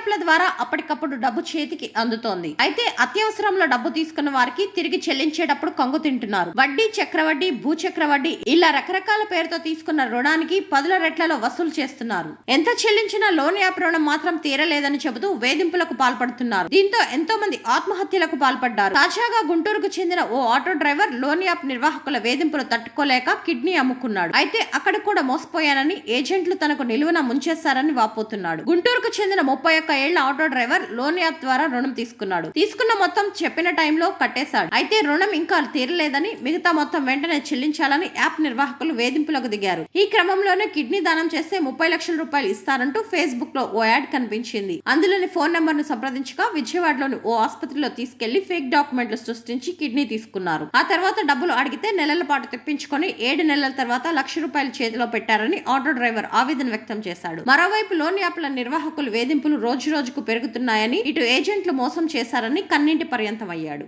యాప్ల ద్వారా అప్పటికప్పుడు డబ్బు చేతికి అందుతోంది. అయితే అత్యవసరంలో డబ్బు తీసుకున్న వారికి తిరిగి చెల్లించేటప్పుడు కంగు తింటున్నారు. వడ్డీ చక్రవడ్డీ భూచక్రవడ్డీ ఇలా రకరకాల పేరుతో తీసుకున్న రుణానికి పదుల రెట్లలో వసూలు చేస్తున్నారు. ఎంత చెల్లించినా లోన్ యాప్ రుణం మాత్రం తీరలేదని చెబుతూ వేధింపులకు పాల్పడుతున్నారు. దీంతో ఎంతో మంది ఆత్మహత్యలకు పాల్పడ్డారు. తాజాగా గుంటూరుకు చెందిన ఓ ఆటో డ్రైవర్ లోన్ యాప్ నిర్వాహకుల వేధింపులు తట్టుకోలేక కిడ్నీ అమ్ముకున్నాడు. అయితే అక్కడ కూడా మోసపోయానని ఏజెంట్లు తనకు నిలువున ముంచేస్తారని వాపోతున్నాడు. గుంటూరుకు చెందిన ముప్పై ఒక్క ఏళ్ళ ఆటో డ్రైవర్ లోన్ యాప్ ద్వారా రుణం తీసుకున్నాడు. తీసుకున్న మొత్తం చెప్పిన టైంలో కట్టేశాడు. అయితే రుణం ఇంకా తీరలేదని మిగతా మొత్తం వెంటనే చెల్లించాలని యాప్ నిర్వాహకులు వేధింపులకు దిగారు. ఈ క్రమంలోనే కిడ్నీ దానం చేస్తే ముప్పై లక్షల రూపాయలు ఇస్తారంటూ ఫేస్బుక్లో ఓ యాడ్ కనిపించింది. అందులోని ఫోన్ నెంబర్ను సంప్రదించగా విజయవాడలోని ఓ ఆసుపత్రిలో తీసుకెళ్ళి ఫేక్ డాక్యుమెంట్లు సృష్టించి కిడ్నీ తీసుకున్నారు. ఆ తర్వాత డబ్బులు అడిగితే నెలల పాటు తెప్పించుకొని ఏడు నెలల తర్వాత లక్ష రూపాయలు చేతిలో పెట్టారని ఆటో డ్రైవర్ ఆవేదన వ్యక్తం చేశాడు. మరోవైపు లోన్ యాప్ల నిర్వాహకులు వేధింపులు రోజు రోజుకు పెరుగుతున్నాయని ఇటు ఏజెంట్లు మోసం చేశారని కన్నీటి పర్యంతం అయ్యాడు.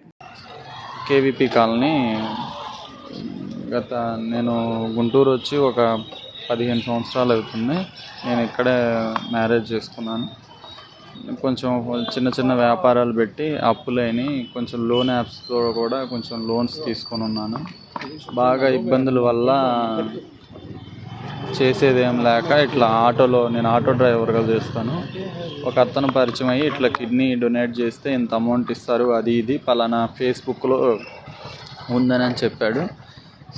కేవీపీ కాలనీ గత నేను గుంటూరు వచ్చి ఒక పదిహేను సంవత్సరాలు అవుతుంది. నేను ఇక్కడే మ్యారేజ్ చేసుకున్నాను. కొంచెం చిన్న చిన్న వ్యాపారాలు పెట్టి అప్పులైని కొంచెం లోన్ యాప్స్తో కూడా కొంచెం లోన్స్ తీసుకొని ఉన్నాను. బాగా ఇబ్బందుల వల్ల చేసేదేం లేక ఇట్లా ఆటోలో నేను ఆటో డ్రైవర్గా చేస్తాను. ఒక అతను పరిచయం అయ్యి ఇట్లా కిడ్నీ డొనేట్ చేస్తే ఇంత అమౌంట్ ఇస్తారు అది ఇది పలానా ఫేస్బుక్లో ఉందని అని చెప్పాడు.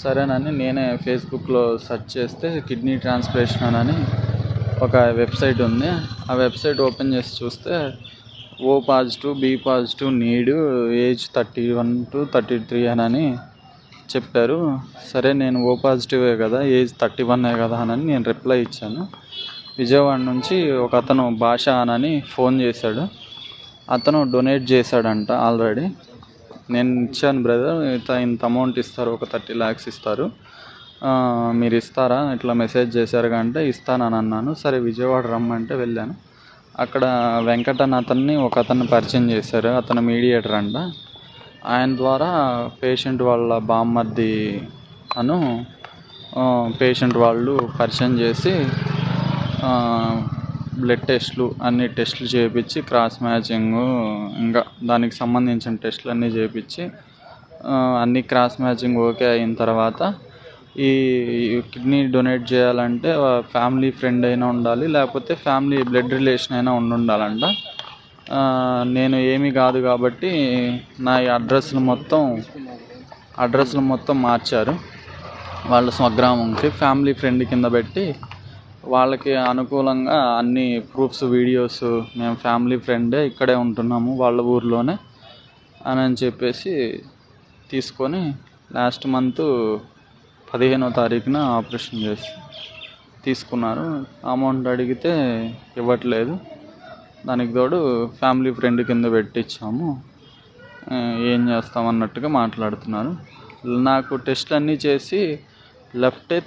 సరేనని నేనే ఫేస్బుక్లో సెర్చ్ చేస్తే కిడ్నీ ట్రాన్స్ప్లేషన్ అని ఒక వెబ్సైట్ ఉంది. ఆ వెబ్సైట్ ఓపెన్ చేసి చూస్తే O positive B positive need age thirty one to thirty three అని చెప్పారు. సరే నేను ఓ పాజిటివే కదా ఏజ్ థర్టీ వన్నే కదా అని నేను రిప్లై ఇచ్చాను. విజయవాడ నుంచి ఒక అతను భాష అనని ఫోన్ చేశాడు. అతను డొనేట్ చేశాడంట ఆల్రెడీ. నేను ఇచ్చాను బ్రదర్ ఇంత ఇంత అమౌంట్ ఇస్తారు ఒక థర్టీ ల్యాక్స్ ఇస్తారు. మీరు ఇస్తారా? ఇట్లా మెసేజ్ చేశారు అంటే ఇస్తానని అన్నాను. సరే విజయవాడ రమ్మంటే వెళ్ళాను. అక్కడ వెంకటన్ అతన్ని ఒక అతన్ని పరిచయం చేశారు. అతను మీడియేటర్ అంట. ఆయన ద్వారా పేషెంట్ వాళ్ళ బామ్మర్ది అను పేషెంట్ వాళ్ళు పరిచయం చేసి బ్లడ్ టెస్ట్లు అన్ని టెస్ట్లు చేయించి క్రాస్ మ్యాచింగ్ ఇంకా దానికి సంబంధించిన టెస్ట్లు అన్నీ చేయించి అన్ని క్రాస్ మ్యాచింగ్ ఓకే అయిన తర్వాత ఈ కిడ్నీ డొనేట్ చేయాలంటే ఫ్యామిలీ ఫ్రెండ్ అయినా ఉండాలి లేకపోతే ఫ్యామిలీ బ్లడ్ రిలేషన్ అయినా ఉండి ఉండాలంట నేను ఏమీ కాదు కాబట్టి నా ఈ మొత్తం అడ్రస్లు మొత్తం మార్చారు. వాళ్ళ స్వగ్రామంకి ఫ్యామిలీ ఫ్రెండ్ కింద పెట్టి వాళ్ళకి అనుకూలంగా అన్ని ప్రూఫ్స్ వీడియోస్ మేము ఫ్యామిలీ ఫ్రెండే ఇక్కడే ఉంటున్నాము వాళ్ళ ఊర్లోనే అని అని చెప్పేసి తీసుకొని లాస్ట్ మంత్ పదిహేనో తారీఖున ఆపరేషన్ చేసి తీసుకున్నారు. అమౌంట్ అడిగితే ఇవ్వట్లేదు. దానికి తోడు ఫ్యామిలీ ఫ్రెండ్ కింద పెట్టించాము. ఏం చేస్తాం అన్నట్టుగా మాట్లాడుతున్నారు. నాకు టెస్ట్లు అన్నీ చేసి లెఫ్టే